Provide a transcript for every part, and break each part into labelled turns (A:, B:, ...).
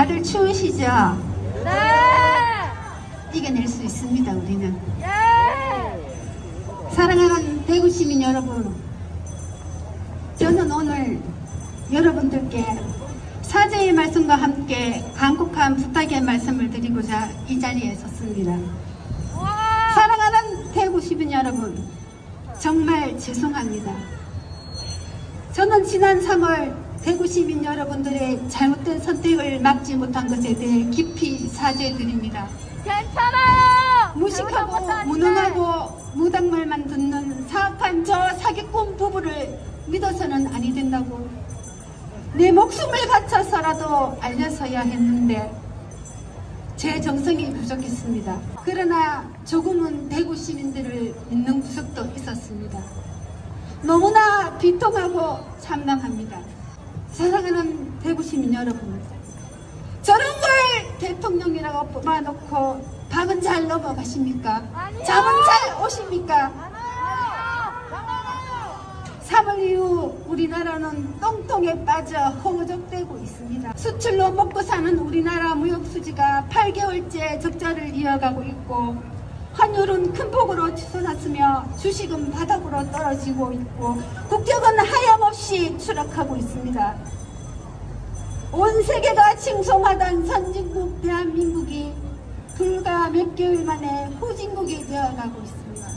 A: 다들 추우시죠?
B: 네!
A: 이겨낼 수 있습니다, 우리는.
B: 예!
A: 사랑하는 대구 시민 여러분, 저는 오늘 여러분들께 사죄의 말씀과 함께 간곡한 부탁의 말씀을 드리고자 이 자리에 섰습니다.
B: 와!
A: 사랑하는 대구 시민 여러분, 정말 죄송합니다. 저는 지난 3월 대구 시민 여러분들의 잘못된 선택을 막지 못한 것에 대해 깊이 사죄드립니다.
B: 괜찮아요!
A: 무식하고. 무능하고 무당말만 듣는 사악한 저 사기꾼 부부를 믿어서는 아니 된다고 내 목숨을 바쳐서라도 알려서야 했는데 제 정성이 부족했습니다. 그러나 조금은 대구 시민들을 믿는 구석도 있었습니다. 너무나 비통하고 참담합니다. 사랑하는 대구 시민 여러분, 저런 걸 대통령이라고 뽑아놓고 밥은 잘 넘어가십니까?
B: 아니요.
A: 잠은 잘 오십니까?
B: 나가요!
A: 3월 이후 우리나라는 똥통에 빠져 허우적대고 있습니다. 수출로 먹고 사는 우리나라 무역 수지가 8개월째 적자를 이어가고 있고 환율은 큰 폭으로 주식은 바닥으로 떨어지고 있고 국격은 하염없이 추락하고 있습니다. 온 세계가 칭송하던 선진국 대한민국이 불과 몇 개월 만에 후진국이 되어가고 있습니다.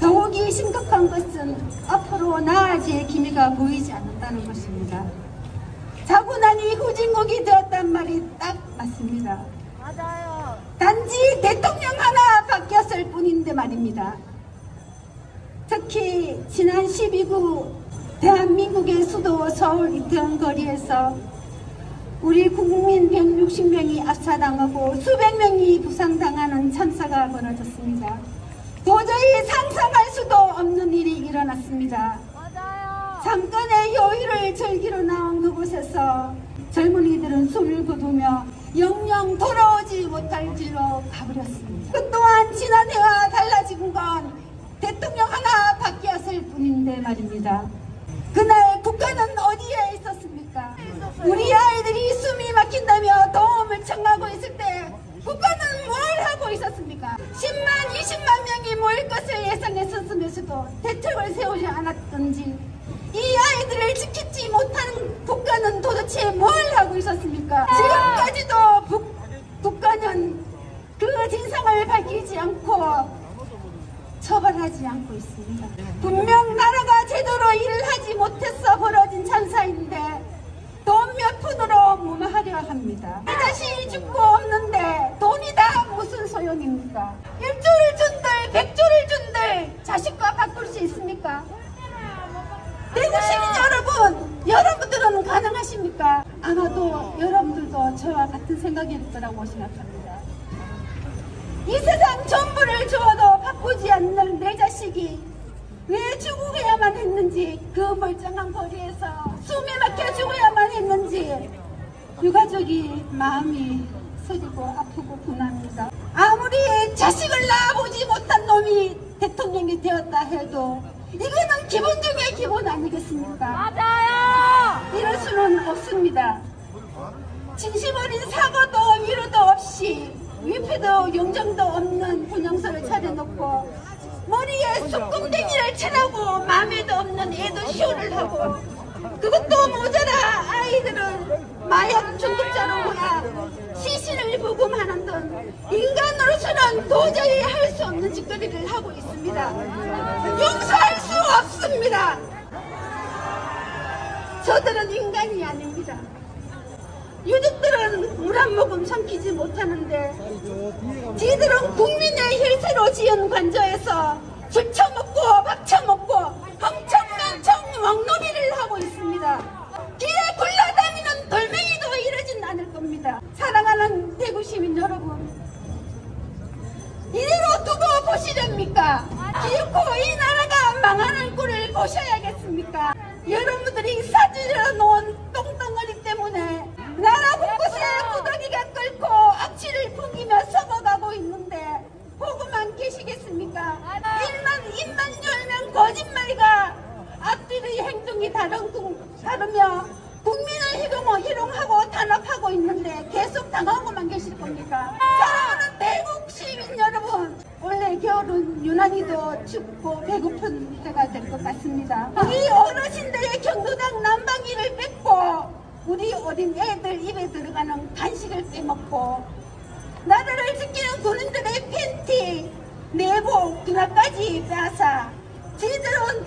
A: 더욱이 심각한 것은 앞으로 나아질 기미가 보이지 않는다는 것입니다. 자고 나니 후진국이 되었단 말이 딱 맞습니다.
B: 맞아요.
A: 단지 대통령 하나 바뀌었을 뿐인데 말입니다. 특히 지난 12구 대한민국의 수도 서울 이태원 거리에서 우리 국민 160명이 압사당하고 수백 명이 부상당하는 참사가 벌어졌습니다. 도저히 상상할 수도 없는 일이 일어났습니다. 잠깐의 여유를 즐기러 나온 그곳에서 젊은이들은 숨을 거두며 영영 돌아오지 못할 길로 가버렸습니다. 그 또한 지난 해와 달라진 건 대통령 하나 바뀌었을 뿐인데 말입니다. 그날 국가는 어디에 있었습니까? 우리 아이들이 숨이 막힌다며 도움을 청하고 있을 때 국가는 뭘 하고 있었습니까? 10만, 20만 명이 모일 것을 예상했었으면서도 대책을 세우지 않았던지 이 아이들을 지키지 못한 국가는 도대체 뭘 하고 있었습니까? 지금까지도 국, 국가는 그 진상을 밝히지 않고 처벌하지 않고 있습니다. 분명 나라가 제대로 일을 하지 못해서 벌어진 찬사인데 돈 몇 푼으로 무마하려 합니다. 이 자식이 죽고 없는데 돈이 다 무슨 소용입니까? 일조를 준들, 백조를 준들 자식과 바꿀 수 있습니까? 대구 시민 여러분, 여러분들은 가능하십니까? 아마도 여러분들도 저와 같은 생각일 거라고 생각합니다. 이 세상 전부를 주어도 바꾸지 않는 내 자식이 왜 죽어야만 했는지 그 멀쩡한 거리에서 숨이 막혀 죽어야만 했는지 유가족이 마음이 서리고 아프고 분합니다. 아무리 자식을 낳아보지 못한 놈이 대통령이 되었다 해도 이거는 기본 중에 기본 아니겠습니까?
B: 맞아요!
A: 이럴 수는 없습니다. 진심 어린 사과도 위로도 없이 위패도 용정도 차려놓고 머리에 쑥궁댕이를 치라고 마음에도 없는 애도 쇼를 하고 그것도 모자라 아이들은 마약 중독자로구나 시신을 부금하는 등 인간으로서는 도저히 할 수 없는 짓거리를 하고 있습니다. 용서할 수 없습니다. 저들은 인간이 아닙니다. 유족들은 물 한 모금 삼키지 못하는데 지들은 국민의 힐세로 지은 관저에서 술 처먹고 밥 처먹고 엉청망청 왕놀이를 하고 있습니다. 뒤에 굴러다니는 돌멩이도 이러진 않을 겁니다. 사랑하는 대구 시민 여러분 이대로 두고 보시렵니까? 기어코 이 나라가 망하는 꼴을 보셔야겠습니까? 여러분들이 사지려 놓은 똥덩어리 때문에 나라 곳곳에 구더기가 끓고 악취를 풍기며 썩어가고 있는데 보고만 계시겠습니까? 입만, 입만 열면 거짓말과 다르며 국민을 희롱, 희롱하고 탄압하고 있는 아니겠습니까? 사랑하는 대국 시민 여러분, 올해 겨울은 유난히도 춥고 배고픈 때가 될 것 같습니다. 우리 어르신들의 경로당 난방기를 뺏고 우리 어린 애들 입에 들어가는 간식을 빼먹고 나라를 지키는 군인들의 팬티, 내복, 두나까지 빼앗아 지들은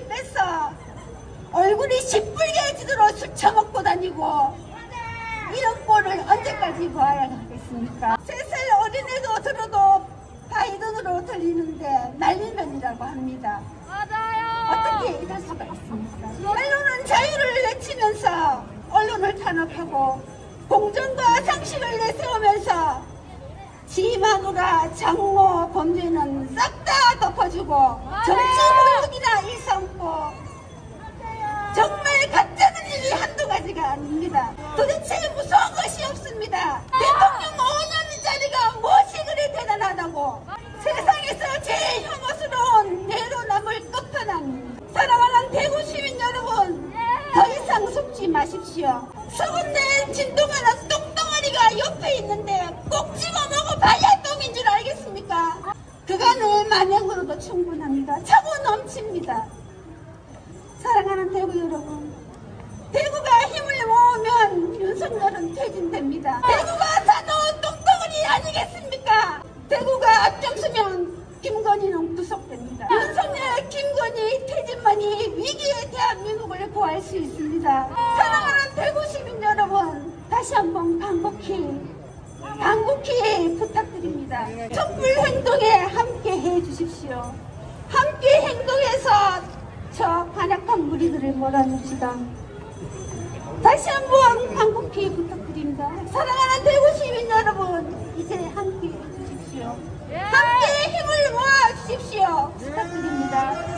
A: 일자리를 뺏어 얼굴이 시뻘게 지도록 술 처먹고 다니고 이런 꼴을 언제까지 봐야 하겠습니까? 세 살 어린애도 들어도 바이든으로 들리는데 날리면이라고 합니다.
B: 맞아요.
A: 어떻게 이럴 수가 있습니까? 언론은 자유를 외치면서 언론을 탄압하고 공정과 상식을 내세우면서 지마누라 장모 범죄는 싹 다 덮어주고 정치 보복이나 일삼고 정말 가짜는 일이 한두 가지가 아닙니다. 도대체 무서운 것이 없습니다. 대통령 5년 자리가 무엇이 그리 대단하다고 세상에서 제일 혐오스러운 내로 남을 끝판왕 사랑하는 대구 시민 여러분 더 이상 속지 마십시오. 썩은 진동하는 똥덩어리가 옆에 있는데 꼭 집어 먹어봐야 똥인 줄 알겠습니까? 만행으로도 충분합니다. 차고 넘칩니다. 사랑하는 대구 여러분, 대구가 힘을 모으면 윤석열은 퇴진됩니다. 대구가 사놓은 똥덩어리 아니겠습니까? 대구가 앞장서면 김건희는 구속됩니다. 윤석열, 김건희 퇴진만이 위기의 대한민국을 구할 수 있습니다. 사랑하는 대구 시민 여러분, 다시 한번 간곡히 당국히 부탁드립니다. 촛불 행동에 함께 해 주십시오. 함께 행동해서 저 반역한 무리들을 몰아냅시다. 다시 한번 당국히 부탁드립니다. 사랑하는 대구 시민 여러분, 이제 함께 해주십시오. 함께 힘을 모아 주십시오. 부탁드립니다.